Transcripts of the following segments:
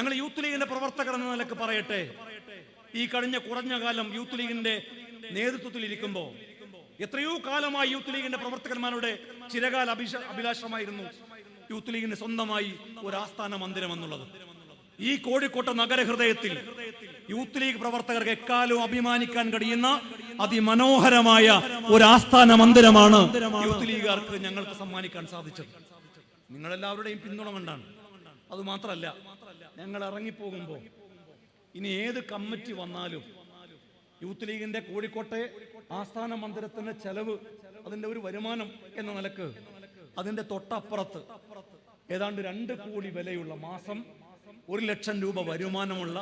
ഞങ്ങൾ യൂത്ത് ലീഗിന്റെ പ്രവർത്തകർ എന്ന നിലയ്ക്ക് പറയട്ടെ. ഈ കഴിഞ്ഞ കുറഞ്ഞ കാലം യൂത്ത് ലീഗിന്റെ നേതൃത്വത്തിൽ ഇരിക്കുമ്പോൾ എത്രയോ കാലമായി യൂത്ത് ലീഗിന്റെ പ്രവർത്തകന്മാരുടെ ചിരകാല അഭിഷ അഭിലാഷമായിരുന്നു യൂത്ത് ലീഗിന് സ്വന്തമായി ഒരു ആസ്ഥാന മന്ദിരം എന്നുള്ളത്. ഈ കോഴിക്കോട്ടെ നഗരഹൃദയത്തിൽ യൂത്ത് ലീഗ് പ്രവർത്തകർക്ക് എക്കാലവും അഭിമാനിക്കാൻ കഴിയുന്ന അതിമനോഹരമായ ഒരു ആസ്ഥാന മന്ദിരമാണ് യൂത്ത് ലീഗുകാർക്ക് ഞങ്ങൾക്ക് സമ്മാനിക്കാൻ സാധിച്ചത്. നിങ്ങളെല്ലാവരുടെയും പിന്തുണ കൊണ്ടാണ്. അത് മാത്രമല്ല ഞങ്ങൾ ഇറങ്ങിപ്പോകുമ്പോൾ ഇനി ഏത് കമ്മിറ്റി വന്നാലും യൂത്ത് ലീഗിന്റെ കോഴിക്കോട്ടെ ആസ്ഥാന മന്ദിരത്തിന്റെ ചെലവ് അതിന്റെ ഒരു വരുമാനം എന്ന നിലയ്ക്ക് അതിന്റെ തൊട്ടപ്പുറത്ത് ഏതാണ്ട് രണ്ട് കോടി വിലയുള്ള മാസം ഒരു ലക്ഷം രൂപ വരുമാനമുള്ള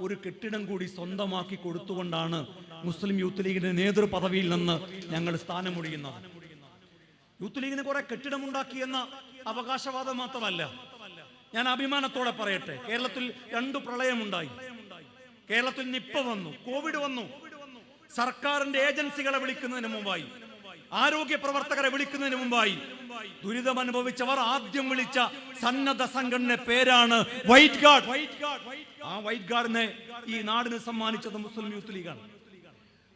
ഒരു കെട്ടിടം കൂടി സ്വന്തമാക്കി കൊടുത്തുകൊണ്ടാണ് മുസ്ലിം യൂത്ത് ലീഗിന്റെ നേതൃപദവിയിൽ നിന്ന് ഞങ്ങൾ സ്ഥാനമൊഴിയുന്നത്. യൂത്ത് ലീഗിന് കുറെ കെട്ടിടമുണ്ടാക്കി എന്ന അവകാശവാദം മാത്രമല്ല ഞാൻ അഭിമാനത്തോടെ പറയട്ടെ. കേരളത്തിൽ രണ്ടു പ്രളയമുണ്ടായി. കേരളത്തിൽ നിപ്പ വന്നു കോവിഡ് വന്നു. സർക്കാരിന്റെ ഏജൻസികളെ വിളിക്കുന്നതിന് മുമ്പായി. ആരോഗ്യ പ്രവർത്തകരെ വിളിക്കുന്നതിന് മുമ്പായി. ദുരിതം അനുഭവിച്ചവർ ആദ്യം വിളിച്ച സന്നദ്ധ സംഘടന പേരാണ് വൈറ്റ് ഗാർഡ്. ആ വൈറ്റ് ഗാർഡിനെ ഈ നാടിന് സമ്മാനിച്ചത് മുസ്ലിം യൂത്ത് ലീഗാണ്.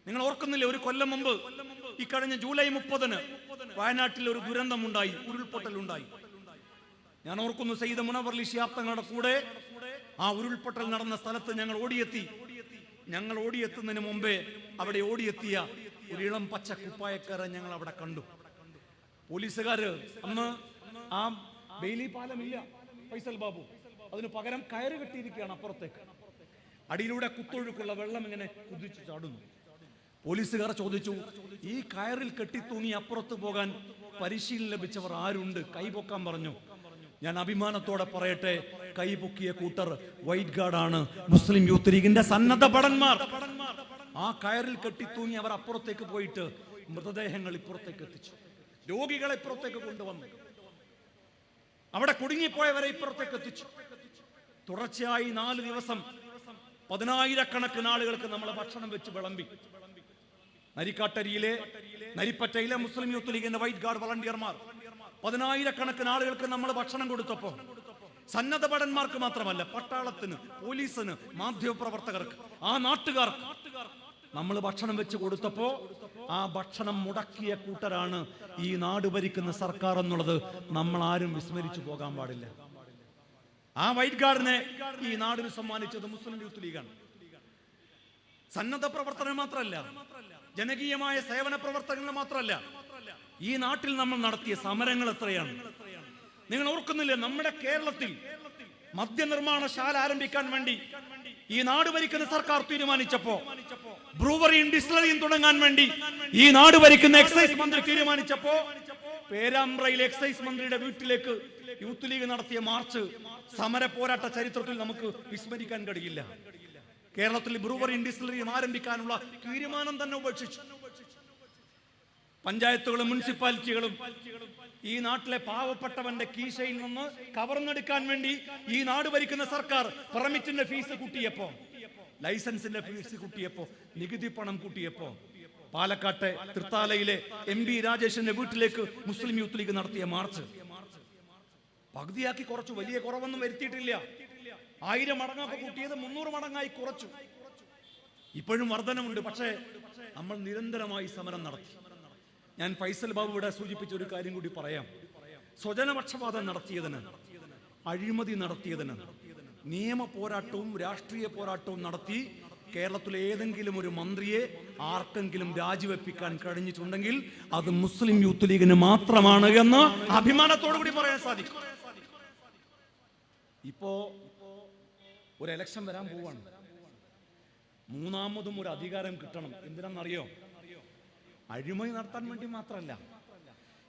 നിങ്ങൾ ഓർക്കുന്നില്ലേ ഒരു കൊല്ലം മുമ്പ് ഈ കഴിഞ്ഞ ജൂലൈ മുപ്പതിന് വയനാട്ടിൽ ഒരു ദുരന്തമുണ്ടായി ഉരുൾപൊട്ടൽ ഉണ്ടായി ഞാൻ ഓർക്കുന്നു സയ്യിദ് മുനവർലി ശിഹാബ് കൂടെ ആ ഉരുൾപൊട്ടൽ നടന്ന സ്ഥലത്ത് ഞങ്ങൾ ഓടിയെത്തി. ഞങ്ങൾ ഓടിയെത്തുന്നതിന് മുമ്പേ അവിടെ ഓടിയെത്തിയ ഒരു ഇളം പച്ച കുപ്പായക്കാരെ ഞങ്ങൾ അവിടെ കണ്ടു. പോലീസുകാര് അന്ന് ആ ബെയിലി പാലമില്ല ഫൈസൽ ബാബു. അതിന് പകരം കയറ് കെട്ടിയിരിക്കുകയാണ് അപ്പുറത്തേക്ക്. അടിയിലൂടെ കുത്തൊഴുക്കുള്ള വെള്ളം ഇങ്ങനെ കുതിച്ചു ചാടുന്നു. പോലീസുകാർ ചോദിച്ചു ഈ കയറിൽ കെട്ടിത്തൂങ്ങി അപ്പുറത്ത് പോകാൻ പരിശീലനം ലഭിച്ചവർ ആരുണ്ട്? കൈപൊക്കാൻ പറഞ്ഞു ഞാൻ അഭിമാനത്തോടെ പറയട്ടെ കൈപൊക്കിയ കൂട്ടർ വൈറ്റ് ഗാർഡാണ് മുസ്ലിം യൂത്ത് ലീഗിന്റെ സന്നദ്ധ ഭടന്മാർ. ആ കയറിൽ കെട്ടിത്തൂങ്ങി അവർ അപ്പുറത്തേക്ക് പോയിട്ട് മൃതദേഹങ്ങൾ ഇപ്പുറത്തേക്ക് എത്തിച്ചു. രോഗികളെ ഇപ്പുറത്തേക്ക് കൊണ്ടുവന്നു. അവിടെ കുടുങ്ങിപ്പോയവരെ ഇപ്പുറത്തേക്ക് എത്തിച്ചു. തുടർച്ചയായി നാല് ദിവസം പതിനായിരക്കണക്കിന് ആളുകൾക്ക് നമ്മൾ ഭക്ഷണം വെച്ച് വിളമ്പി. നരിക്കാട്ടരിയിലെ നരിപ്പറ്റയിലെ മുസ്ലിം യൂത്ത് ലീഗിന്റെ വൈറ്റ് ഗാർഡ് വളണ്ടിയർമാർ പതിനായിരക്കണക്കിന് ആളുകൾക്ക് നമ്മൾ ഭക്ഷണം കൊടുത്തപ്പോ സന്നദ്ധ ഭടന്മാർക്ക് മാത്രമല്ല പട്ടാളത്തിന് പോലീസിന് മാധ്യമപ്രവർത്തകർക്ക് ആ നാട്ടുകാർക്ക് നമ്മൾ ഭക്ഷണം വെച്ച് കൊടുത്തപ്പോ ആ ഭക്ഷണം മുടക്കിയ കൂട്ടരാണ് ഈ നാട് ഭരിക്കുന്ന സർക്കാർ എന്നുള്ളത് നമ്മൾ ആരും വിസ്മരിച്ചു പോകാൻ പാടില്ല. ആ വൈറ്റ് ഗാർഡിനെ ഈ നാടിന് സമ്മാനിച്ചത് മുസ്ലിം യൂത്ത് ലീഗാണ്. സന്നദ്ധ പ്രവർത്തനം മാത്രമല്ല ജനകീയമായ സേവന പ്രവർത്തനങ്ങൾ മാത്രമല്ല ഈ നാട്ടിൽ നമ്മൾ നടത്തിയ സമരങ്ങൾ എത്രയാണ്? നിങ്ങൾ ഓർക്കുന്നില്ലേ നമ്മുടെ കേരളത്തിൽ മദ്യനിർമ്മാണശാല ആരംഭിക്കാൻ വേണ്ടി ഈ നാട് ഭരിക്കുന്ന സർക്കാർ തീരുമാനിച്ചപ്പോ ബ്രൂവറിയും ഡിസ്റ്റിലറിയും തുടങ്ങാൻ വേണ്ടി ഈ നാട് ഭരിക്കുന്ന എക്സൈസ് മന്ത്രി തീരുമാനിച്ചപ്പോ പേരാമ്പ്രയിലെ എക്സൈസ് മന്ത്രിയുടെ വീട്ടിലേക്ക് യൂത്ത് ലീഗ് നടത്തിയ മാർച്ച് സമര പോരാട്ട ചരിത്രത്തിൽ നമുക്ക് വിസ്മരിക്കാൻ കഴിയില്ല. കേരളത്തിൽ ബ്രൂവറിയും ഡിസ്റ്റിലറിയും ആരംഭിക്കാനുള്ള തീരുമാനം തന്നെ ഉപേക്ഷിച്ചു. പഞ്ചായത്തുകളും മുനിസിപ്പാലിറ്റികളും ഈ നാട്ടിലെ പാവപ്പെട്ടവന്റെ കീശയിൽ നിന്ന് കവർന്നെടുക്കാൻ വേണ്ടി ഈ നാട് ഭരിക്കുന്ന സർക്കാർ പെർമിറ്റിന്റെ ഫീസ് കൂട്ടിയപ്പോ ലൈസൻസിന്റെ ഫീസ് കൂട്ടിയപ്പോ നികുതി പണം കൂട്ടിയപ്പോ പാലക്കാട്ടെ തൃത്താലയിലെ എം ബി രാജേഷിന്റെ വീട്ടിലേക്ക് മുസ്ലിം യൂത്ത് ലീഗ് നടത്തിയ മാർച്ച്. പകുതിയാക്കി കുറച്ചു വലിയ കുറവൊന്നും വരുത്തിയിട്ടില്ല. ആയിരം മടങ്ങൊക്കെ കൂട്ടിയത് മുന്നൂറ് മടങ്ങായി കുറച്ചു. ഇപ്പോഴും വർധനമുണ്ട് പക്ഷേ നമ്മൾ നിരന്തരമായി സമരം നടത്തി. ഞാൻ ഫൈസൽ ബാബു ഇവിടെ സൂചിപ്പിച്ച ഒരു കാര്യം കൂടി പറയാം. സ്വജനപക്ഷപാതം നടത്തിയതിന് അഴിമതി നടത്തിയതിന് നിയമ പോരാട്ടവും രാഷ്ട്രീയ പോരാട്ടവും നടത്തി കേരളത്തിലെ ഏതെങ്കിലും ഒരു മന്ത്രിയെ ആർക്കെങ്കിലും രാജിവെപ്പിക്കാൻ കഴിഞ്ഞിട്ടുണ്ടെങ്കിൽ അത് മുസ്ലിം യൂത്ത് ലീഗിന് മാത്രമാണ് എന്ന് അഭിമാനത്തോടു കൂടി പറയാൻ സാധിക്കും. ഇപ്പോ ഒരു എലക്ഷൻ വരാൻ പോവാണ്. മൂന്നാമതും ഒരു അധികാരം കിട്ടണം. എന്തിനാണെന്നറിയോ? അഴിമതി നടത്താൻ വേണ്ടി മാത്രമല്ല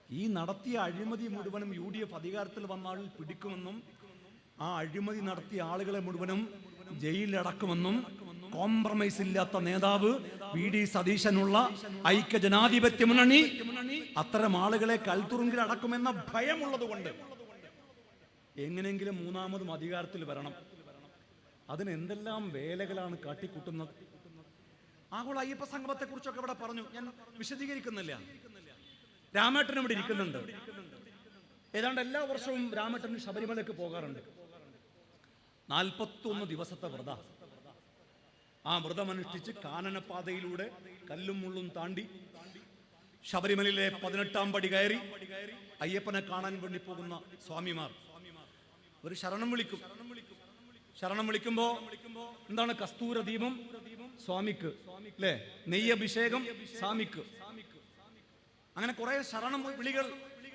ഈ നടത്തിയ അഴിമതി മുഴുവനും യു ഡി എഫ് അധികാരത്തിൽ വന്നാൽ പിടിക്കുമെന്നും ആ അഴിമതി നടത്തിയ ആളുകളെ മുഴുവനും ജയിലിലടക്കുമെന്നും കോംപ്രമൈസ് ഇല്ലാത്ത നേതാവ് വി ഡി സതീശനുള്ള ഐക്യ ജനാധിപത്യ മുന്നണി അത്തരം ആളുകളെ കൽത്തുറുങ്കിൽ അടക്കുമെന്ന ഭയമുള്ളത് കൊണ്ട് എങ്ങനെയെങ്കിലും മൂന്നാമതും അധികാരത്തിൽ വരണം. അതിനെന്തെല്ലാം വേലകളാണ് കാട്ടിക്കൂട്ടുന്നത്? ആഗോള അയ്യപ്പ സംഗമത്തെ കുറിച്ചൊക്കെ ഇവിടെ പറഞ്ഞു. ഞാൻ വിശദീകരിക്കുന്നില്ല. രാമേട്ടൻ ഇവിടെ ഇരിക്കുന്നുണ്ട്. ഏതാണ്ട് എല്ലാ വർഷവും രാമേട്ടൻ ശബരിമലക്ക് പോകാറുണ്ട്. നാൽപ്പത്തൊന്ന് ദിവസത്തെ വ്രത. ആ വ്രതമനുഷ്ഠിച്ച് കാനനപാതയിലൂടെ കല്ലും മുള്ളും താണ്ടി ശബരിമലയിലെ പതിനെട്ടാം പടി കയറി അയ്യപ്പനെ കാണാൻ വേണ്ടി പോകുന്ന സ്വാമിമാർ. ഒരു ശരണം വിളിക്കും. ശരണം വിളിക്കുമ്പോ എന്താണ് കസ്തൂര ദീപം സ്വാമിക്ക് അല്ലേ നെയ്യഭിഷേകം സ്വാമിക്ക്. അങ്ങനെ കുറെ ശരണം വിളികൾ.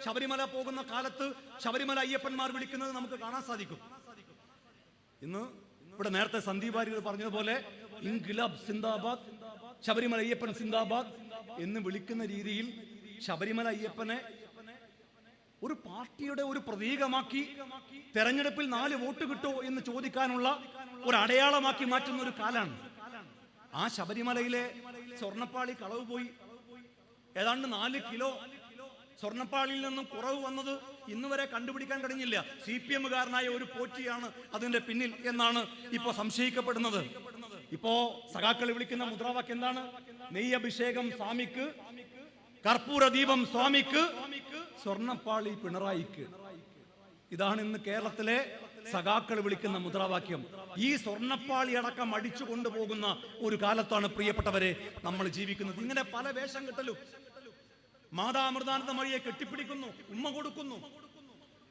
ശബരിമല പോകുന്ന കാലത്ത് ശബരിമല അയ്യപ്പന്മാർ വിളിക്കുന്നത് നമുക്ക് കാണാൻ സാധിക്കും. ഇന്ന് ഇവിടെ നേരത്തെ സന്ദീപ് വാര്യർ പറഞ്ഞതുപോലെ ഇൻകിലാബ് സിന്ദാബാദ് ശബരിമല അയ്യപ്പൻ സിന്ദാബാദ് എന്ന് വിളിക്കുന്ന രീതിയിൽ ശബരിമല അയ്യപ്പനെ ഒരു പാർട്ടിയുടെ ഒരു പ്രതീകമാക്കി തെരഞ്ഞെടുപ്പിൽ നാല് വോട്ട് കിട്ടുമോ എന്ന് ചോദിക്കാനുള്ള ഒരു അടയാളമാക്കി മാറ്റുന്ന ഒരു കാലാണ്. ആ ശബരിമലയിലെ സ്വർണപ്പാളി കളവ് പോയി. ഏതാണ്ട് നാല് കിലോ സ്വർണപ്പാളിയിൽ നിന്നും കുറവ് വന്നത് ഇന്ന് വരെ കണ്ടുപിടിക്കാൻ കഴിഞ്ഞില്ല. സി പി എമ്മുകാരനായ ഒരു പോറ്റിയാണ് അതിന്റെ പിന്നിൽ എന്നാണ് ഇപ്പോ സംശയിക്കപ്പെടുന്നത്. ഇപ്പോ സഖാക്കൾ വിളിക്കുന്ന മുദ്രാവാക്യം എന്താണ്? നെയ്യഭിഷേകം സ്വാമിക്ക് കർപ്പൂര ദീപം സ്വാമിക്ക് സ്വർണപ്പാളി പിണറായിക്ക്. ഇതാണ് ഇന്ന് കേരളത്തിലെ സഖാക്കൾ വിളിക്കുന്ന മുദ്രാവാക്യം ഈ സ്വർണപ്പാളി അടക്കം അടിച്ചു കൊണ്ടുപോകുന്ന ഒരു കാലത്താണ് പ്രിയപ്പെട്ടവരെ നമ്മൾ ജീവിക്കുന്നത്. ഇങ്ങനെ പല വേഷം കെട്ടലും. മാതാമൃതാനന്ദമഴിയെ കെട്ടിപ്പിടിക്കുന്നു ഉമ്മ കൊടുക്കുന്നു.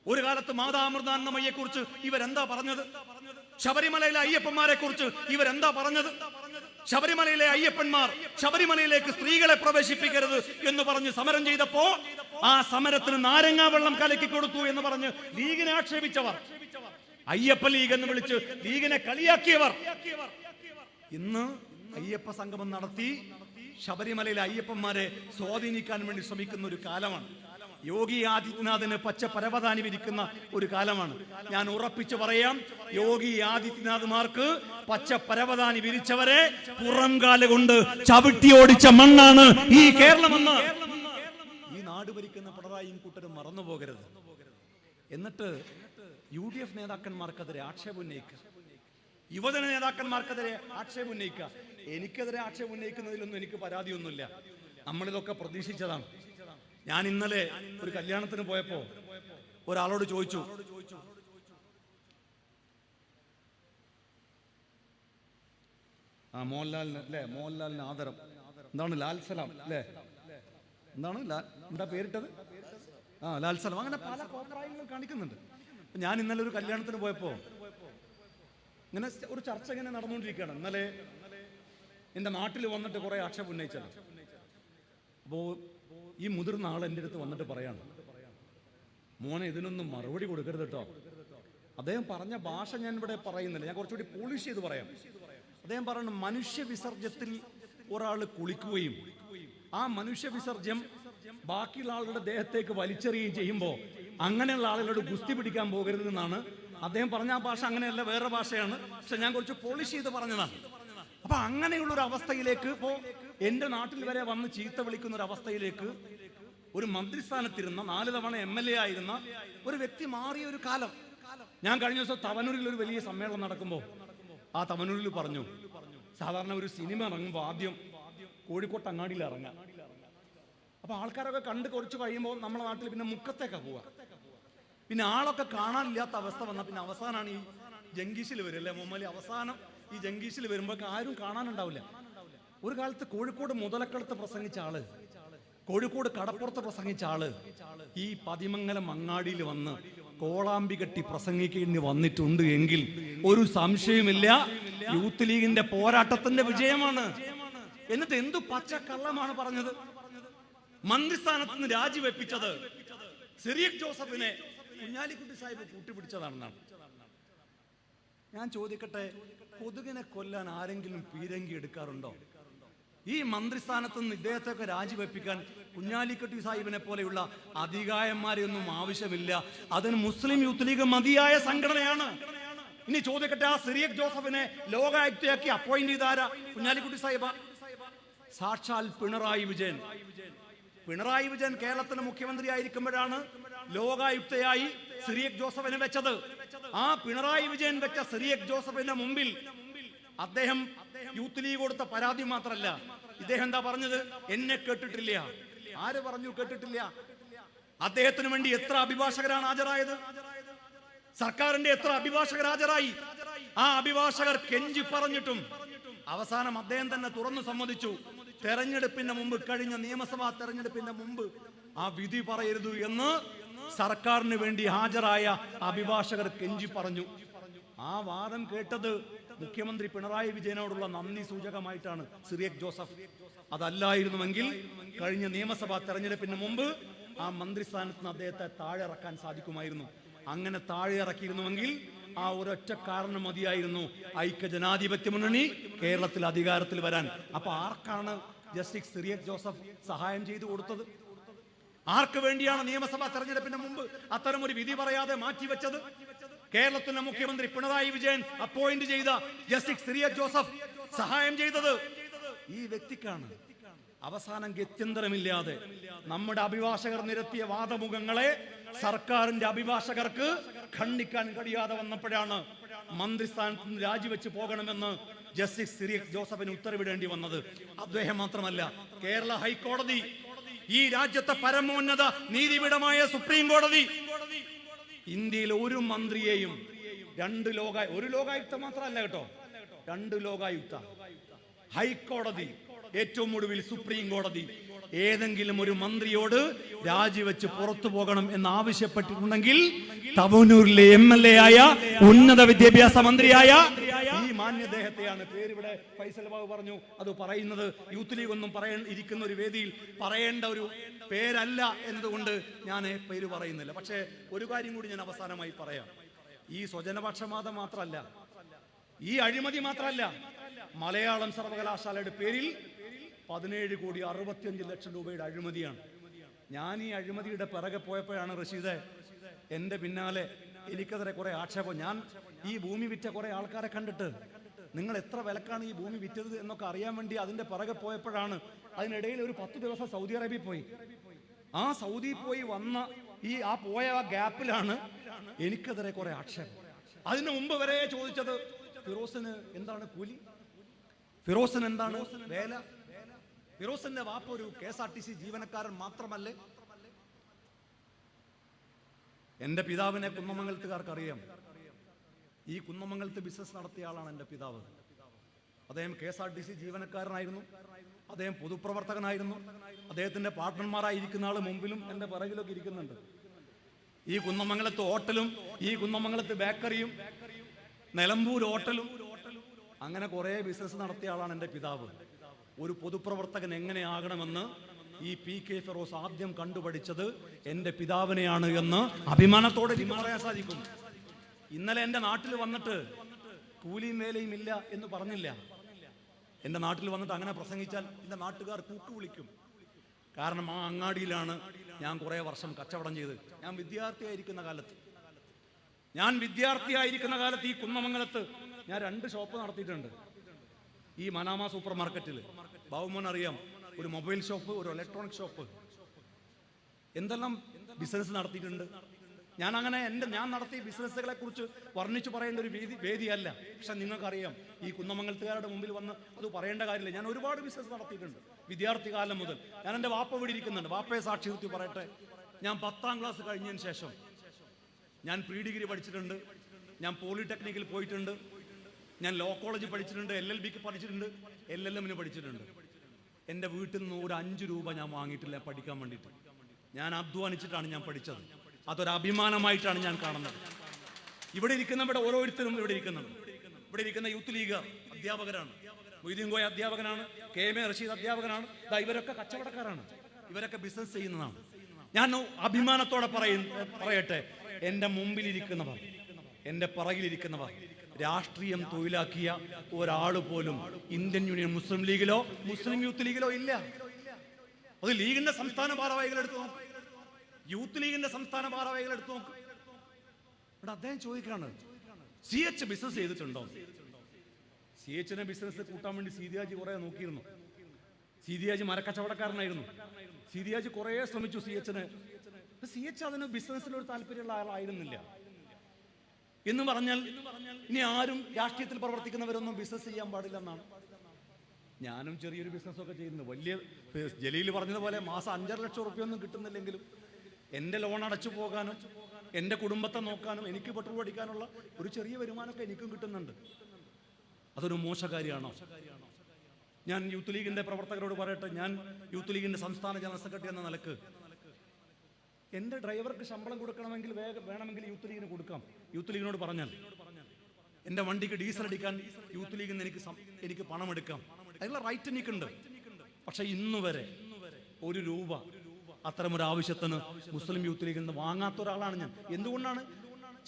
ഒരു കാലത്ത് മാതാമൃതാനന്ദമഴിയെ കുറിച്ച് ഇവരെന്താ പറഞ്ഞത്? ശബരിമലയിലെ അയ്യപ്പന്മാരെ കുറിച്ച് ഇവരെന്താ പറഞ്ഞത്? ശബരിമലയിലെ അയ്യപ്പന്മാർ ശബരിമലയിലേക്ക് സ്ത്രീകളെ പ്രവേശിപ്പിക്കരുത് എന്ന് പറഞ്ഞ് സമരം ചെയ്തപ്പോ ആ സമരത്തിന് നാരങ്ങാ വെള്ളം കലക്കി കൊടുത്തു എന്ന് പറഞ്ഞ് ലീഗിനെ ആക്ഷേപിച്ചവർ. അയ്യപ്പ ലീഗ് എന്ന് വിളിച്ച് ലീഗിനെ കളിയാക്കിയവർ. ഇന്ന് അയ്യപ്പ സംഗമം നടത്തി ശബരിമലയിലെ അയ്യപ്പന്മാരെ സ്വാധീനിക്കാൻ വേണ്ടി ശ്രമിക്കുന്ന ഒരു കാലമാണ്. യോഗി ആദിത്യനാഥിന് പച്ച പരവതാനി വിരിക്കുന്ന ഒരു കാലമാണ്. ഞാൻ ഉറപ്പിച്ചു പറയാം യോഗി ആദിത്യനാഥ്മാർക്ക് പച്ച പരവതാനി വിരിച്ചവരെ പുറംകാല കൊണ്ട് ചവിട്ടി ഓടിച്ച മണ്ണാണ് ഈ കേരളമെന്ന്. ഈ നാട് ഭരിക്കുന്ന പിണറായിയും കൂട്ടരും മറന്നു പോകരുത് എന്നിട്ട് യു ഡി എഫ് നേതാക്കന്മാർക്കെതിരെ ആക്ഷേപം ഉന്നയിക്കുക. യുവജന നേതാക്കന്മാർക്കെതിരെ ആക്ഷേപം ഉന്നയിക്കുക. എനിക്കെതിരെ ആക്ഷേപം ഉന്നയിക്കുന്നതിലൊന്നും എനിക്ക് പരാതിയൊന്നുമില്ല. നമ്മളിതൊക്കെ പ്രതീക്ഷിച്ചതാണ്. ഞാൻ ഇന്നലെ ഒരു കല്യാണത്തിന് പോയപ്പോ ഒരാളോട് ചോദിച്ചു ആ മോഹൻലാലിന് അല്ലേ? മോഹൻലാലിന് ആദരം. എന്താണ് ലാൽ സലാം അല്ലേ? എന്താണ് എന്താ പേരിട്ടത്? ആ ലാൽ സലാം. അങ്ങനെ പല കോപ്രായങ്ങളും കാണിക്കുന്നുണ്ട്. ഞാൻ ഇന്നലെ ഒരു കല്യാണത്തിന് പോയപ്പോ ഇങ്ങനെ ഒരു ചർച്ച ഇങ്ങനെ നടന്നുകൊണ്ടിരിക്കുകയാണ്. ഇന്നലെ എന്റെ നാട്ടിൽ വന്നിട്ട് കുറെ ആക്ഷേപം ഉന്നയിച്ചത്. അപ്പോൾ ഈ മുതിർന്ന ആൾ എന്റെ അടുത്ത് വന്നിട്ട് പറയാണ് മോനെ ഇതിനൊന്നും മറുപടി കൊടുക്കരുത് കേട്ടോ അദ്ദേഹം പറഞ്ഞ ഭാഷ ഞാൻ ഇവിടെ പറയുന്നില്ല. ഞാൻ കുറച്ചുകൂടി പോളിഷ് ചെയ്ത് പറയാം. അദ്ദേഹം പറയുന്നത് മനുഷ്യ വിസർജ്യത്തിൽ ഒരാൾ കുളിക്കുകയും ആ മനുഷ്യ വിസർജ്യം ബാക്കിയുള്ള ആളുടെ ദേഹത്തേക്ക് വലിച്ചെറിയുകയും ചെയ്യുമ്പോൾ അങ്ങനെയുള്ള ആളുകളോട് ഗുസ്തി പിടിക്കാൻ പോകരുതെന്നാണ് അദ്ദേഹം പറഞ്ഞ ആ ഭാഷ അങ്ങനെയല്ല വേറെ ഭാഷയാണ്. പക്ഷെ ഞാൻ കുറച്ച് പോളിഷ് ചെയ്ത് പറഞ്ഞതാണ്. അപ്പൊ അങ്ങനെയുള്ള ഒരു അവസ്ഥയിലേക്ക് ഇപ്പോ എന്റെ നാട്ടിൽ വരെ വന്ന് ചീത്ത വിളിക്കുന്ന ഒരു അവസ്ഥയിലേക്ക് ഒരു മന്ത്രിസ്ഥാനത്തിരുന്ന നാല് തവണ എം എൽ എ ആയിരുന്ന ഒരു വ്യക്തി മാറിയ ഒരു കാലം. ഞാൻ കഴിഞ്ഞ ദിവസം തവനൂരിൽ ഒരു വലിയ സമ്മേളനം നടക്കുമ്പോൾ ആ തവനൂരിൽ പറഞ്ഞു സാധാരണ ഒരു സിനിമ ഇറങ്ങുമ്പോൾ ആദ്യം കോഴിക്കോട്ട് അങ്ങാടിയിൽ ഇറങ്ങാം അപ്പൊ ആൾക്കാരൊക്കെ കണ്ട് കുറച്ച് കഴിയുമ്പോൾ നമ്മുടെ നാട്ടിൽ പിന്നെ മുക്കത്തേക്കാ പോവാ പിന്നെ ആളൊക്കെ കാണാനില്ലാത്ത അവസ്ഥ വന്ന പിന്നെ അവസാനാണ് ഈ ജംഗീഷിൽ വരും അല്ലെ മൊമ്മലി അവസാനം ഈ ജംഗീഷിൽ വരുമ്പോൾ ആരും കാണാനുണ്ടാവില്ല. ഒരു കാലത്ത് കോഴിക്കോട് മുതലക്കളത്ത് പ്രസംഗിച്ച ആൾ കോഴിക്കോട് കടപ്പുറത്ത് പ്രസംഗിച്ച ആൾ ഈ പതിമംഗലം അങ്ങാടിയിൽ വന്ന് കോളാമ്പി കെട്ടി പ്രസംഗിക്കേണ്ടി വന്നിട്ടുണ്ട് എങ്കിൽ ഒരു സംശയമില്ല യൂത്ത് ലീഗിന്റെ പോരാട്ടത്തിന്റെ വിജയമാണ്. എന്നിട്ട് എന്തു പച്ചക്കള്ളമാണ് പറഞ്ഞത്? മന്ത്രിസ്ഥാനത്ത് നിന്ന് രാജിവെപ്പിച്ചത് സിറിയക് ജോസഫിനെ കുഞ്ഞാലിക്കുട്ടി സാഹിബ് കൂട്ടിപ്പിടിച്ചതാണെന്നാണ്. ഞാൻ ചോദിക്കട്ടെ കൊതുകിനെ കൊല്ലാൻ ആരെങ്കിലും പീരങ്കി എടുക്കാറുണ്ടോ? ഈ മന്ത്രിസ്ഥാനത്ത് നിന്ന് ഇദ്ദേഹത്തെയൊക്കെ രാജിവെപ്പിക്കാൻ കുഞ്ഞാലിക്കുട്ടി സാഹിബിനെ പോലെയുള്ള അധികായന്മാരെയൊന്നും ആവശ്യമില്ല. അതിന് മുസ്ലിം യൂത്ത് ലീഗ് മതിയായ സംഘടനയാണ്. ഇനി ചോദിക്കട്ടെ ആ സിറിയക് ജോസഫിനെ ലോകായുക്തയാക്കി അപ്പോയിന്റ് ചെയ്താരാ കുഞ്ഞാലിക്കുട്ടി സാഹിബ. സാക്ഷാൽ പിണറായി വിജയൻ. പിണറായി വിജയൻ കേരളത്തിന് മുഖ്യമന്ത്രി ആയിരിക്കുമ്പോഴാണ് ലോകായുക്തയായി സിറിയക് ജോസഫിനെ വെച്ചത്. ആ പിണറായി വിജയൻ വെച്ച സിറിയക് ജോസഫിന്റെ മുമ്പിൽ അദ്ദേഹം യൂത്ത് ലീഗ് കൊടുത്ത പരാതി മാത്രമല്ല ഇദ്ദേഹം എന്താ പറഞ്ഞത്? എന്നെ കേട്ടിട്ടില്ല. ആര് പറഞ്ഞു കേട്ടിട്ടില്ല? അദ്ദേഹത്തിന് വേണ്ടി എത്ര അഭിഭാഷകരാണ് ഹാജരായത്? സർക്കാരിന്റെ എത്ര അഭിഭാഷകർ ഹാജരായി? ആ അഭിഭാഷകർ കെഞ്ചി പറഞ്ഞിട്ടും അവസാനം അദ്ദേഹം തന്നെ തുറന്നു സമ്മതിച്ചു. തെരഞ്ഞെടുപ്പിന്റെ മുമ്പ് കഴിഞ്ഞ നിയമസഭാ തെരഞ്ഞെടുപ്പിന്റെ മുമ്പ് ആ വിധി പറയരുത് എന്ന് സർക്കാരിന് വേണ്ടി ഹാജരായ അഭിഭാഷകർ കെഞ്ചി പറഞ്ഞു. ആ വാദം കേട്ടത് മുഖ്യമന്ത്രി പിണറായി വിജയനോടുള്ള നന്ദി സൂചകമായിട്ടാണ് സിറിയക് ജോസഫ്. അതല്ലായിരുന്നുവെങ്കിൽ കഴിഞ്ഞ നിയമസഭാ തെരഞ്ഞെടുപ്പിന് മുമ്പ് ആ മന്ത്രിസ്ഥാനത്ത് നിന്ന് അദ്ദേഹത്തെ താഴെ ഇറക്കാൻ സാധിക്കുമായിരുന്നു. അങ്ങനെ താഴെ ഇറക്കിയിരുന്നുവെങ്കിൽ ആ ഒരൊറ്റ കാരണം മതിയായിരുന്നു. ഐക്യ ജനാധിപത്യ മുന്നണി കേരളത്തിൽ അധികാരത്തിൽ വരാൻ. അപ്പൊ ആർക്കാണ് ജസ്റ്റിസ് സിറിയക് ജോസഫ് സഹായം ചെയ്തു കൊടുത്തത്? ആർക്ക് വേണ്ടിയാണ് നിയമസഭാ തെരഞ്ഞെടുപ്പിന് മുമ്പ് അത്തരം ഒരു വിധി പറയാതെ മാറ്റിവെച്ചത്? കേരളത്തിന്റെ മുഖ്യമന്ത്രി പിണറായി വിജയൻ അപ്പോയിന്റ് ചെയ്ത ജസ്റ്റിസ് സിറിയ ജോസഫ് സഹായം ചെയ്തത്? ഈ വ്യക്തിക്കാണ്. അവസാനം ഗത്യന്തരമില്ലാതെ നമ്മുടെ അഭിഭാഷകർ നിരത്തിയ വാദമുഖങ്ങളെ സർക്കാരിന്റെ അഭിഭാഷകർക്ക് ഖണ്ഡിക്കാൻ കഴിയാതെ വന്നപ്പോഴാണ് മന്ത്രിസ്ഥാനത്ത് നിന്ന് രാജിവെച്ച് പോകണമെന്ന് ജസ്റ്റിസ് സിറിയക് ജോസഫിന് ഉത്തരവിടേണ്ടി വന്നത്. അദ്ദേഹം മാത്രമല്ല കേരള ഹൈക്കോടതി ഈ രാജ്യത്തെ പരമോന്നത നീതിപീഠമായ സുപ്രീം കോടതി ഇന്ത്യയിൽ ഒരു മന്ത്രിയെയും രണ്ട് ലോക ഒരു ലോകായുക്ത മാത്രമല്ല കേട്ടോ. രണ്ട് ലോകായുക്ത. ഹൈക്കോടതി ഏറ്റവും ഒടുവിൽ സുപ്രീം കോടതി ഏതെങ്കിലും ഒരു മന്ത്രിയോട് രാജിവെച്ച് പുറത്തു പോകണം എന്ന് ആവശ്യപ്പെട്ടിട്ടുണ്ടെങ്കിൽ തവനൂരിലെ എം എൽ എ ആയ ഉന്നത വിദ്യാഭ്യാസ മന്ത്രിയായ ഈ മാന്യദേഹത്തെയാണ് പേരിവിടെ ഫൈസൽ ബാബു പറഞ്ഞു. അത് പറയുന്നത് യൂത്ത് ലീഗ് ഒന്നും പറയ ഇരിക്കുന്ന ഒരു വേദിയിൽ പറയേണ്ട ഒരു പേരല്ല എന്നതുകൊണ്ട് ഞാൻ പേര് പറയുന്നില്ല. പക്ഷേ ഒരു കാര്യം കൂടി ഞാൻ അവസാനമായി പറയാം. ഈ സ്വജനപക്ഷപാതം മാത്രമല്ല ഈ അഴിമതി മാത്രമല്ല മലയാളം സർവകലാശാലയുടെ പേരിൽ പതിനേഴ് കോടി അറുപത്തിയഞ്ച് ലക്ഷം രൂപയുടെ അഴിമതിയാണ്. ഞാൻ ഈ അഴിമതിയുടെ പിറകെ പോയപ്പോഴാണ് റഷീദ് എന്റെ പിന്നാലെ എനിക്കെതിരെ കുറെ ആക്ഷേപം. ഞാൻ ഈ ഭൂമി വിറ്റ കുറെ ആൾക്കാരെ കണ്ടിട്ട് നിങ്ങൾ എത്ര വിലക്കാണ് ഈ ഭൂമി വിറ്റത് എന്നൊക്കെ അറിയാൻ വേണ്ടി അതിന്റെ പിറകെ പോയപ്പോഴാണ് അതിനിടയിൽ ഒരു പത്ത് ദിവസം സൗദി അറേബ്യ പോയി. ആ സൗദി പോയി വന്ന ഈ ആ പോയ ആ ഗ്യാപ്പിലാണ് എനിക്കെതിരെ കുറെ ആക്ഷേപം. അതിനു മുമ്പ് വരെ ചോദിച്ചത് ഫിറോസിന് എന്താണ് കൂലി? ഫിറോസിന് എന്താണ് വേല? ഫിറോസിന്റെ വാപ്പ ഒരു K S R T C ജീവനക്കാരൻ മാത്രമല്ലേ? എന്റെ പിതാവിനെ കുന്നമംഗലത്തുകാർക്ക് അറിയാം ഈ കുന്നമംഗലത്ത് ബിസിനസ് നടത്തിയ ആളാണ് എന്റെ പിതാവ്. അദ്ദേഹം K S R T C ജീവനക്കാരനായിരുന്നു. അദ്ദേഹം പൊതുപ്രവർത്തകനായിരുന്നു. അദ്ദേഹത്തിന്റെ പാർട്ട്ണർമാരായിരിക്കുന്ന ആൾ മുമ്പിലും എന്റെ പിറകിലൊക്കെ ഇരിക്കുന്നുണ്ട്. ഈ കുന്നമംഗലത്ത് ഹോട്ടലും ഈ കുന്നമംഗലത്ത് ബേക്കറിയും നിലമ്പൂർ ഹോട്ടലും അങ്ങനെ കുറെ ബിസിനസ് നടത്തിയ ആളാണ് എന്റെ പിതാവ്. ഒരു പൊതുപ്രവർത്തകൻ എങ്ങനെയാകണമെന്ന് ഈ പി കെ ഫെറോസ് ആദ്യം കണ്ടുപഠിച്ചത് എന്റെ പിതാവിനെയാണ് എന്ന് അഭിമാനത്തോടെ പറയാൻ സാധിക്കും. ഇന്നലെ എന്റെ നാട്ടിൽ വന്നിട്ട് കൂലിയും വേലയും ഇല്ല എന്ന് പറഞ്ഞില്ല. എന്റെ നാട്ടിൽ വന്നിട്ട് അങ്ങനെ പ്രസംഗിച്ചാൽ എന്റെ നാട്ടുകാർ കൂട്ടു വിളിക്കും കാരണം ആ അങ്ങാടിയിലാണ് ഞാൻ കുറേ വർഷം കച്ചവടം ചെയ്ത്. ഞാൻ വിദ്യാർത്ഥിയായിരിക്കുന്ന കാലത്ത്. ഞാൻ വിദ്യാർത്ഥിയായിരിക്കുന്ന കാലത്ത് ഈ കുന്നമംഗലത്ത് ഞാൻ രണ്ട് ഷോപ്പ് നടത്തിയിട്ടുണ്ട്. ഈ മനാമ സൂപ്പർ മാർക്കറ്റിൽ ബാബുമോൻ അറിയാം ഒരു മൊബൈൽ ഷോപ്പ് ഒരു ഇലക്ട്രോണിക് ഷോപ്പ് എന്തെല്ലാം ബിസിനസ് നടത്തിയിട്ടുണ്ട്? ഞാൻ അങ്ങനെ എന്റെ ഞാൻ നടത്തിയ ബിസിനസ്സുകളെ കുറിച്ച് വർണിച്ചു പറയേണ്ട ഒരു വേദി വേദിയല്ല. പക്ഷെ നിങ്ങൾക്കറിയാം ഈ കുന്നമംഗലത്തുകാരുടെ മുമ്പിൽ വന്ന് അത് പറയേണ്ട കാര്യമില്ല. ഞാൻ ഒരുപാട് ബിസിനസ് നടത്തിയിട്ടുണ്ട്. വിദ്യാർത്ഥി കാലം മുതൽ. ഞാൻ എന്റെ വാപ്പ ഇവിടെ ഇരിക്കുന്നുണ്ട്. വാപ്പയെ സാക്ഷി നിർത്തി പറയട്ടെ. ഞാൻ പത്താം ക്ലാസ് കഴിഞ്ഞതിന് ശേഷം ഞാൻ പ്രീ ഡിഗ്രി പഠിച്ചിട്ടുണ്ട്. ഞാൻ പോളിടെക്നിക്കിൽ പോയിട്ടുണ്ട്. ഞാൻ ലോ കോളേജ് പഠിച്ചിട്ടുണ്ട് എൽ എൽ ബിക്ക് പഠിച്ചിട്ടുണ്ട് എൽ എൽ എമ്മിന് പഠിച്ചിട്ടുണ്ട്. എന്റെ വീട്ടിൽ നിന്ന് ഒരു അഞ്ച് രൂപ ഞാൻ വാങ്ങിയിട്ടില്ല പഠിക്കാൻ വേണ്ടിയിട്ട്. ഞാൻ അധ്വാനിച്ചിട്ടാണ് ഞാൻ പഠിച്ചത്. അതൊരു അഭിമാനമായിട്ടാണ് ഞാൻ കാണുന്നത്. ഇവിടെ ഇരിക്കുന്ന ഇവിടെ ഓരോരുത്തരും ഇവിടെ ഇരിക്കുന്നുണ്ട് ഇവിടെ ഇരിക്കുന്ന യൂത്ത് ലീഗ് അധ്യാപകരാണ്. മൊയ്തീൻ കോയ അധ്യാപകനാണ് കെ എം എ റഷീദ് അധ്യാപകനാണ്. ഇവരൊക്കെ കച്ചവടക്കാരാണ്. ഇവരൊക്കെ ബിസിനസ് ചെയ്യുന്നതാണ്. ഞാൻ അഭിമാനത്തോടെ പറയും പറയട്ടെ. എന്റെ മുമ്പിലിരിക്കുന്നവർ എന്റെ പുറകിലിരിക്കുന്നവർ രാഷ്ട്രീയം തൊഴിലാക്കിയ ഒരാൾ പോലും ഇന്ത്യൻ യൂണിയൻ മുസ്ലിം ലീഗിലോ മുസ്ലിം യൂത്ത് ലീഗിലോ ഇല്ല. അത് ലീഗിന്റെ സംസ്ഥാന ഭാരവാഹികൾ എടുത്തു യൂത്ത് ലീഗിന്റെ സംസ്ഥാന ഭാരവാഹികൾ എടുത്തു നോക്ക്. ഇവിടെ അദ്ദേഹം ചോദിക്കാണ് സി എച്ച് ബിസിനസ് ചെയ്തിട്ടുണ്ടോ? സി എച്ചിനെ ബിസിനസ് കൂട്ടാൻ വേണ്ടി സീതിയാജി കുറെ നോക്കിയിരുന്നു. സീതിയാജി മരക്കച്ചവടക്കാരനായിരുന്നു. സീതിയാജി കുറെ ശ്രമിച്ചു സി എച്ചിന് സി എച്ച് അതിന് ബിസിനസ്സിലൊരു താല്പര്യമുള്ള ആളായിരുന്നില്ല. എന്ന് പറഞ്ഞാൽ ഇനി ആരും രാഷ്ട്രീയത്തിൽ പ്രവർത്തിക്കുന്നവരൊന്നും ബിസിനസ് ചെയ്യാൻ പാടില്ലെന്നാണ്. ഞാനും ചെറിയൊരു ബിസിനസ് ഒക്കെ ചെയ്യുന്നു. വലിയ ജലീൽ പറഞ്ഞതുപോലെ മാസം അഞ്ചര ലക്ഷം റുപ്യൊന്നും കിട്ടുന്നില്ലെങ്കിലും എന്റെ ലോൺ അടച്ചു പോകാനും എന്റെ കുടുംബത്തെ നോക്കാനും എനിക്ക് പെട്രോൾ അടിക്കാനുള്ള ഒരു ചെറിയ വരുമാനമൊക്കെ എനിക്കും കിട്ടുന്നുണ്ട്. അതൊരു മോശകാരിയാണോ? ഞാൻ യൂത്ത് ലീഗിന്റെ പ്രവർത്തകരോട് പറയട്ടെ. ഞാൻ യൂത്ത് ലീഗിന്റെ സംസ്ഥാന ജനറൽ സെക്രട്ടറി എന്ന നിലയ്ക്ക്. എന്റെ ഡ്രൈവർക്ക് ശമ്പളം കൊടുക്കണമെങ്കിൽ വേഗം വേണമെങ്കിൽ യൂത്ത് ലീഗിന് കൊടുക്കാം. യൂത്ത് ലീഗിനോട് പറഞ്ഞാൽ എന്റെ വണ്ടിക്ക് ഡീസൽ അടിക്കാൻ യൂത്ത് ലീഗിൽ നിന്ന് എനിക്ക് എനിക്ക് പണം എടുക്കാം അതിനുള്ള റൈറ്റ് എനിക്കുണ്ട്. പക്ഷെ ഇന്ന് വരെ ഒരു രൂപ അത്തരമൊരു ആവശ്യത്തിന് മുസ്ലിം യൂത്ത് ലീഗിൽ നിന്ന് വാങ്ങാത്ത ഒരാളാണ് ഞാൻ. എന്തുകൊണ്ടാണ്?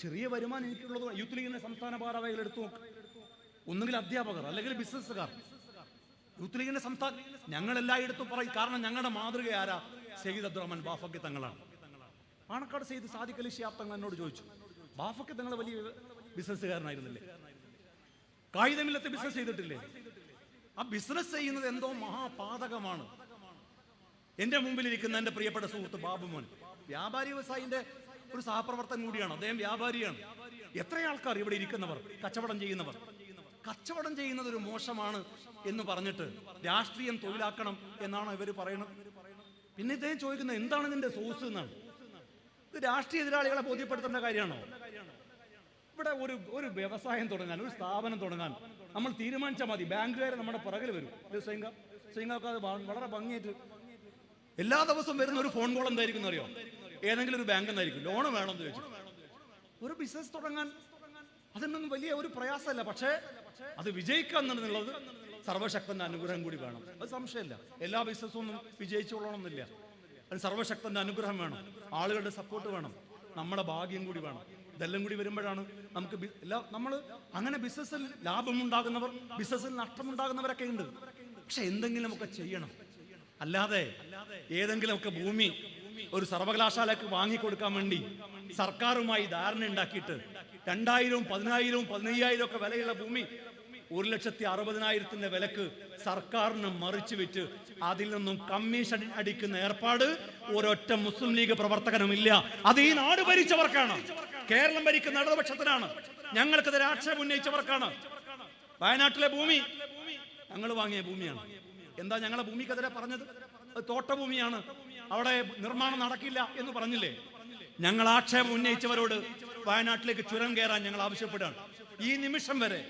ചെറിയ വരുമാനം എനിക്കുള്ളത് യൂത്ത് ലീഗിന്റെ സംസ്ഥാന ഭാരവാഹികൾ എടുത്തു നോക്ക്. ഒന്നുകിൽ അധ്യാപകർ അല്ലെങ്കിൽ ബിസിനസ്സുകാർ യൂത്ത് ലീഗിന്റെ സംസ്ഥാന ഞങ്ങൾ എല്ലായിടത്തും പറയും കാരണം ഞങ്ങളുടെ മാതൃക ആരാ? സെയ്ദ് അബ്ദുറഹ്മാൻ ബാഫക്കി തങ്ങളാണ്. പാണക്കാട് സെയ്ദ് സാദിഖ് അലി ഷിയാബ് തങ്ങൾ എന്നോട് ചോദിച്ചു. ബാഫക്കി തങ്ങളെ വലിയ ബിസിനസ്സുകാരനായിരുന്നില്ലേ? കായികമില്ലാത്ത ബിസിനസ് ചെയ്തിട്ടില്ലേ? ആ ബിസിനസ് ചെയ്യുന്നത് എന്തോ മഹാപാതകമാണ്. എന്റെ മുമ്പിലിരിക്കുന്ന എന്റെ പ്രിയപ്പെട്ട സുഹൃത്ത് ബാബു മോൻ വ്യാപാരി വ്യവസായിന്റെ ഒരു സഹപ്രവർത്തകൻ കൂടിയാണ്. അദ്ദേഹം വ്യാപാരിയാണ്. എത്ര ആൾക്കാർ ഇവിടെ ഇരിക്കുന്നവർ കച്ചവടം ചെയ്യുന്നവർ. കച്ചവടം ചെയ്യുന്നത് ഒരു മോശമാണ് എന്ന് പറഞ്ഞിട്ട് രാഷ്ട്രീയം തൊഴിലാക്കണം എന്നാണ് ഇവർ പറയുന്നത് പിന്നെ ഇദ്ദേഹം ചോദിക്കുന്നത് എന്താണ് ഇതിന്റെ സോഴ്സ് എന്നാണ്. ഇത് രാഷ്ട്രീയ എതിരാളികളെ ബോധ്യപ്പെടുത്തേണ്ട കാര്യമാണോ? ഇവിടെ ഒരു ഒരു വ്യവസായം തുടങ്ങാൻ ഒരു സ്ഥാപനം തുടങ്ങാൻ നമ്മൾ തീരുമാനിച്ചാൽ മതി. ബാങ്കുകാർ നമ്മുടെ പുറകിൽ വരും. സ്വയങ്ക സൈങ്ക അത് വളരെ ഭംഗിയായിട്ട് എല്ലാ ദിവസവും വരുന്ന ഒരു ഫോൺ കോൾ എന്തായിരിക്കും അറിയോ ഏതെങ്കിലും ഒരു ബാങ്ക് എന്നായിരിക്കും ലോൺ വേണമെന്ന് ചോദിച്ചു. ഒരു ബിസിനസ് തുടങ്ങാൻ അതിനൊന്നും വലിയ ഒരു പ്രയാസമല്ല. പക്ഷേ അത് വിജയിക്കുക എന്നുള്ളത് സർവശക്തന്റെ അനുഗ്രഹം കൂടി വേണം. അത് സംശയമില്ല. എല്ലാ ബിസിനസ്സും ഒന്നും വിജയിച്ചോളണമെന്നില്ല അത് സർവശക്തന്റെ അനുഗ്രഹം വേണം. ആളുകളുടെ സപ്പോർട്ട് വേണം. നമ്മുടെ ഭാഗ്യം കൂടി വേണം. ഇതെല്ലാം കൂടി വരുമ്പോഴാണ് നമുക്ക് എല്ലാ നമ്മൾ അങ്ങനെ ബിസിനസ്സിൽ ലാഭമുണ്ടാകുന്നവർ ബിസിനസ്സിൽ നഷ്ടമുണ്ടാകുന്നവരൊക്കെ ഉണ്ട്. പക്ഷെ എന്തെങ്കിലുമൊക്കെ ചെയ്യണം. അല്ലാതെ ഏതെങ്കിലുമൊക്കെ ഭൂമി ഒരു സർവകലാശാലക്ക് വാങ്ങിക്കൊടുക്കാൻ വേണ്ടി സർക്കാരുമായി ധാരണ ഉണ്ടാക്കിയിട്ട് രണ്ടായിരവും പതിനായിരവും പതിനയ്യായിരവും ഒക്കെ വിലയുള്ള ഭൂമി ഒരു ലക്ഷത്തി അറുപതിനായിരത്തിന്റെ വിലക്ക് സർക്കാരിന് മറിച്ചു വിറ്റ് അതിൽ നിന്നും കമ്മീഷൻ അടിക്കുന്ന ഏർപ്പാട് ഒരൊറ്റ മുസ്ലിം ലീഗ് പ്രവർത്തകനും ഇല്ല അത് ഈ നാട് ഭരിച്ചവർക്കാണ്. കേരളം ഭരിക്കുന്ന ഇടതുപക്ഷത്തിനാണ്. ഞങ്ങൾക്കെതിരെ ആക്ഷേപം ഉന്നയിച്ചവർക്കാണ്. വയനാട്ടിലെ ഭൂമി ഞങ്ങൾ വാങ്ങിയ ഭൂമിയാണ്. എന്താ ഞങ്ങളെ ഭൂമിക്കെതിരെ പറഞ്ഞത്? തോട്ടഭൂമിയാണ്. അവിടെ നിർമ്മാണം നടക്കില്ല എന്ന് പറഞ്ഞില്ലേ? ഞങ്ങൾ ആക്ഷേപം ഉന്നയിച്ചവരോട് വയനാട്ടിലേക്ക് ചുരം കയറാൻ ഞങ്ങൾ ആവശ്യപ്പെടുകയാണ്. ഈ നിമിഷം വരെ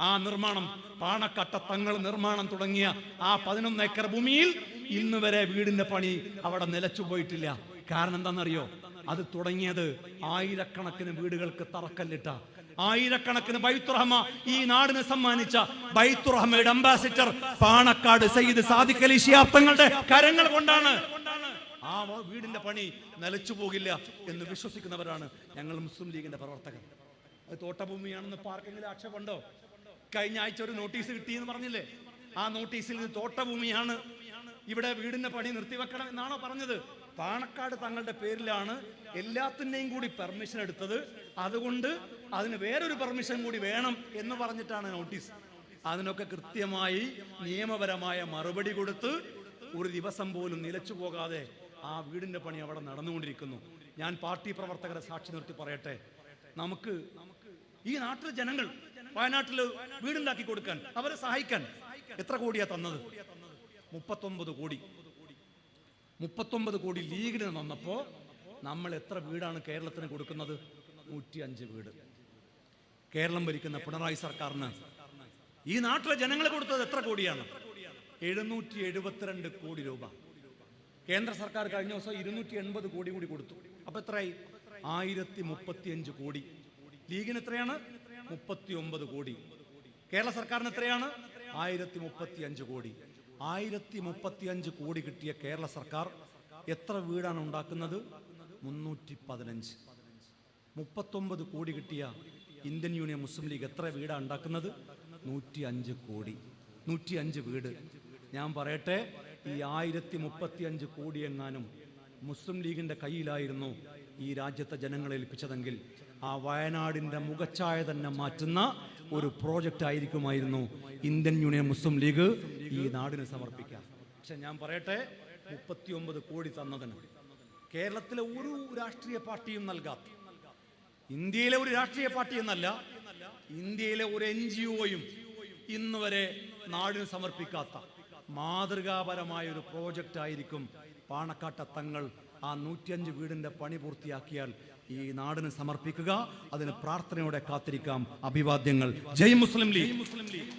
ആ നിർമ്മാണം പാണക്കട്ട തങ്ങൾ നിർമ്മാണം തുടങ്ങിയ ആ പതിനൊന്ന് ഏക്കർ ഭൂമിയിൽ ഇന്ന് വരെ വീടിന്റെ പണി അവിടെ നിലച്ചു പോയിട്ടില്ല. കാരണം എന്താണെന്നറിയോ? അത് തുടങ്ങിയത് ആയിരക്കണക്കിന് വീടുകൾക്ക് തറക്കല്ലിട്ട ആയിരക്കണക്കിന് ബൈത്തുറഹ്മ ഈ നാടിന് സമ്മാനിച്ച ബൈത്തുറഹ്മയുടെ അംബാസിഡർ പാണക്കാട് സയ്യിദ് സാദിഖ് അലി കരങ്ങൾ കൊണ്ടാണ്. ആ വീടിന്റെ പണി നിലച്ചു പോകില്ല എന്ന് വിശ്വസിക്കുന്നവരാണ് ഞങ്ങൾ മുസ്ലിം ലീഗിന്റെ പ്രവർത്തകർ. അത് തോട്ടഭൂമിയാണെന്ന് പാർക്കിങ്ങിൽ ആക്ഷേപമുണ്ടോ? കഴിഞ്ഞ ആഴ്ച ഒരു നോട്ടീസ് കിട്ടിയെന്ന് പറഞ്ഞില്ലേ? ആ നോട്ടീസിൽ തോട്ടഭൂമിയാണ് ഇവിടെ വീടിന്റെ പണി നിർത്തിവെക്കണം എന്നാണോ പറഞ്ഞത്? പാണക്കാട് തങ്ങളുടെ പേരിലാണ് എല്ലാത്തിന്റെയും കൂടി പെർമിഷൻ എടുത്തത്. അതുകൊണ്ട് അതിന് വേറൊരു പെർമിഷൻ കൂടി വേണം എന്ന് പറഞ്ഞിട്ടാണ് നോട്ടീസ് അതിനൊക്കെ കൃത്യമായി നിയമപരമായ മറുപടി കൊടുത്ത് ഒരു ദിവസം പോലും നിലച്ചു പോകാതെ ആ വീടിന്റെ പണി അവിടെ നടന്നുകൊണ്ടിരിക്കുന്നു. ഞാൻ പാർട്ടി പ്രവർത്തകരെ സാക്ഷി നിർത്തി പറയട്ടെ. നമുക്ക് ഈ നാട്ടിലെ ജനങ്ങൾ വയനാട്ടിൽ വീടുണ്ടാക്കി കൊടുക്കാൻ അവരെ സഹായിക്കാൻ എത്ര കോടിയാ തന്നത്? മുപ്പത്തൊമ്പത് കോടി. മുപ്പത്തൊമ്പത് കോടി ലീഗിന് വന്നപ്പോ നമ്മൾ എത്ര വീടാണ് കേരളത്തിന് കൊടുക്കുന്നത്? നൂറ്റി അഞ്ച് വീട്. കേരളം ഭരിക്കുന്ന പിണറായി സർക്കാരിന് ഈ നാട്ടിലെ ജനങ്ങൾ കൊടുത്തത് എത്ര കോടിയാണ്? എഴുന്നൂറ്റി എഴുപത്തിരണ്ട് കോടി രൂപ. കേന്ദ്ര സർക്കാർ കഴിഞ്ഞ ദിവസം ഇരുന്നൂറ്റി എൺപത് കോടി കൂടി കൊടുത്തു. അപ്പൊ എത്രയായി? ആയിരത്തി മുപ്പത്തി അഞ്ച് കോടി. ലീഗിന് എത്രയാണ്? മുപ്പത്തി ഒമ്പത് കോടി. കേരള സർക്കാരിന് എത്രയാണ്? ആയിരത്തി മുപ്പത്തി അഞ്ച് കോടി. ആയിരത്തി മുപ്പത്തി അഞ്ച് കോടി കിട്ടിയ കേരള സർക്കാർ എത്ര വീടാണ് ഉണ്ടാക്കുന്നത്? മുന്നൂറ്റി പതിനഞ്ച് മുപ്പത്തൊമ്പത് കോടി കിട്ടിയ ഇന്ത്യൻ യൂണിയൻ മുസ്ലിം ലീഗ് എത്ര വീടാണ് ഉണ്ടാക്കുന്നത്? നൂറ്റി അഞ്ച് കോടി. നൂറ്റി അഞ്ച് വീട്. ഞാൻ പറയട്ടെ ഈ ആയിരത്തി മുപ്പത്തി അഞ്ച് കോടി എങ്ങാനും മുസ്ലിം ലീഗിന്റെ കയ്യിലായിരുന്നു ഈ രാജ്യത്തെ ജനങ്ങളെ ഏൽപ്പിച്ചതെങ്കിൽ ആ വയനാടിന്റെ മുഖച്ഛായ തന്നെ മാറ്റുന്ന ഒരു പ്രോജക്റ്റ് ആയിരിക്കുമായിരുന്നു ഇന്ത്യൻ യൂണിയൻ മുസ്ലിം ലീഗ് ഈ നാടിന് സമർപ്പിക്കാം പക്ഷെ ഞാൻ പറയട്ടെ മുപ്പത്തിയൊമ്പത് കോടി തന്നതിന് കേരളത്തിലെ ഒരു രാഷ്ട്രീയ പാർട്ടിയും നൽകാത്ത ഇന്ത്യയിലെ ഒരു രാഷ്ട്രീയ പാർട്ടി എന്നല്ല ഇന്ത്യയിലെ ഒരു എൻ ജി ഒയും ഇന്ന് വരെ നാടിന് സമർപ്പിക്കാത്ത മാതൃകാപരമായ ഒരു പ്രോജക്റ്റ് ആയിരിക്കും പാണക്കാട്ട തങ്ങൾ ആ നൂറ്റിയഞ്ച് വീടിന്റെ പണി പൂർത്തിയാക്കിയാൽ ഈ നാടിന് സമർപ്പിക്കുക അതിന് പ്രാർത്ഥനയോടെ കാത്തിരിക്കാം. അഭിവാദ്യങ്ങൾ. ജയ് മുസ്ലിം ലീഗ്.